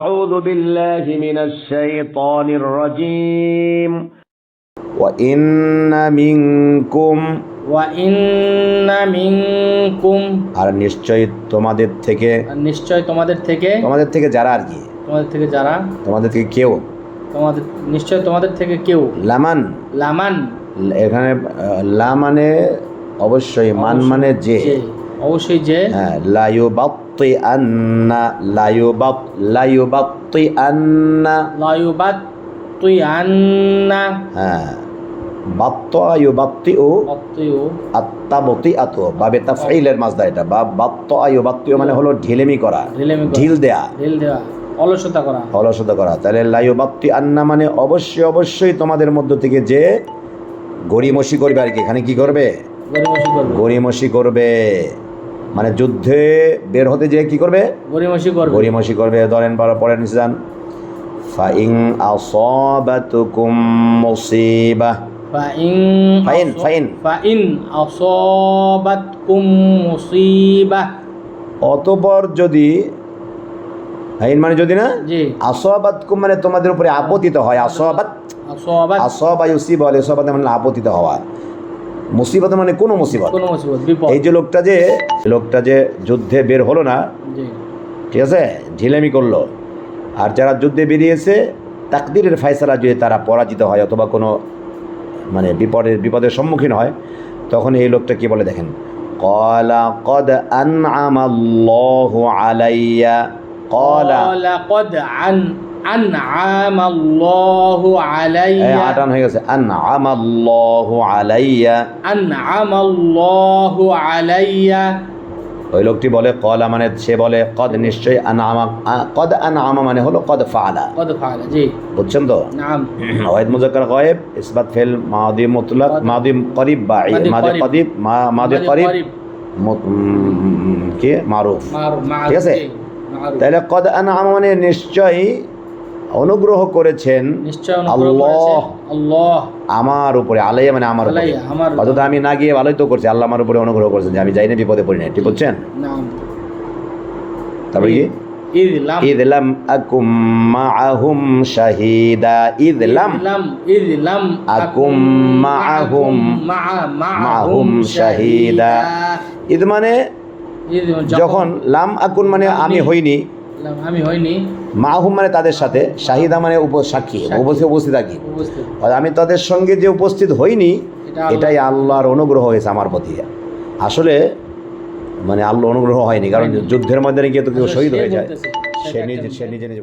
أعوذ بالله من الشيطان الرجيم وإن منكم ওয়াইন্না মিনকুম আর নিশ্চয়ই তোমাদের থেকে আর নিশ্চয় তোমাদের থেকে তোমাদের থেকে যারা আর কি তোমাদের থেকে যারা তোমাদের থেকে কেউ তোমাদের নিশ্চয় তোমাদের থেকে কেউ লামান লামান এখানে আহ, লা মানে অবশ্যই মান মানে যে যে অবশ্যই যে হ্যাঁ লায়ু আন্না আন্না আন্না হ্যাঁ বাত্ত ও আত বাবে মাজদা এটা। বা বাত্ত মানে হলো ঢিলেমি করা। ঢিল দেয়া। ঢিল দেওয়া অলসতা করা। অলসতা করা। তাহলে লায়ু বাত্তি আন্না মানে অবশ্যই অবশ্যই তোমাদের মধ্য থেকে যে গড়িমসি করবে আর কি। এখানে কি করবে? গরিমসি করবে। গড়িমসি করবে। মানে যুদ্ধে বের হতে যে কি করবে? গরিমসি করবে। গড়িমসি করবে। ধরেন পরে পরে নিচে যান ফাইং আসাবাতুকুম মুসিবা। ফাইন ফাইন, ফাইন। ফাইন আসাবাতকুম মুসিবা। অতপর যদি ফাইন মানে যদি না? জি। আসাবাতকুম মানে তোমাদের উপরে আপতিত হয়। আসাবাত আসাবাত। আসবা ইউসিব বলে সবাত মানে আপতিত হওয়া। মুসিবত মানে কোনো মুসিবত। কোনো এই যে লোকটা যে লোকটা যে যুদ্ধে বের হলো না ঠিক আছে? ঝিলেমি করল। আর যারা যুদ্ধে বেরিয়েছে তাকদিরের ফায়সালা যদি তারা পরাজিত হয় অথবা কোনো মানে বিপদের বিপদের সম্মুখীন হয় তখন এই লোকটা কি বলে দেখেন? কলা কদ আন আমাল্লাহু আলাইয়া কলা কদ আন হয়ে গেছে। আলাইয়া। আলাইয়া। ওই লোকটি বলে কলা মানে সে বলে কদ নিশ্চয় আনামা কদ আনামা মানে হলো কদ ফালা বুঝছেন তো? নাম। ওয়াহিদ মুজাক্কার ইসবাত ফেল মাদি মুতলাক মাদি করিব বাঈদ মাদি কদিব মাদি করিব কে? মারুফ। ঠিক আছে? তাহলে কদ আনামা মানে নিশ্চয়ই অনুগ্রহ করেছেন আল্লাহ। আল্লাহ। আমার উপরে আলাইয়া মানে আমার উপরে। আমি না গিয়ে ভালোই তো করছি আল্লাহ আমার উপরে অনুগ্রহ করেছেন যে আমি যাই না বিপদে পড়ি না ঠিক বুঝছেন? তারপরে কি? ইদলাম আকুম মাআহুম শাহিদা। ইদলাম ইদলাম আকুম মাআহুম মাআহুম শাহিদা। ইদ মানে, মানে যখন লাম আকুন মানে আমি হইনি আমি হইনি। মাহুম মানে তাদের সাথে শাহিদা মানে উপসাক্ষী সাক্ষী। উপস্থিত উপস্থিত থাকি আমি তাদের সঙ্গে যে উপস্থিত হইনি এটাই আল্লাহর অনুগ্রহ হয়েছে আমার প্রতি। আসলে মানে আল্লাহ অনুগ্রহ হয়নি কারণ যুদ্ধের মধ্যে গিয়ে তো কেউ শহীদ হয়ে যায়। সে নিজে সে নিজে নিজে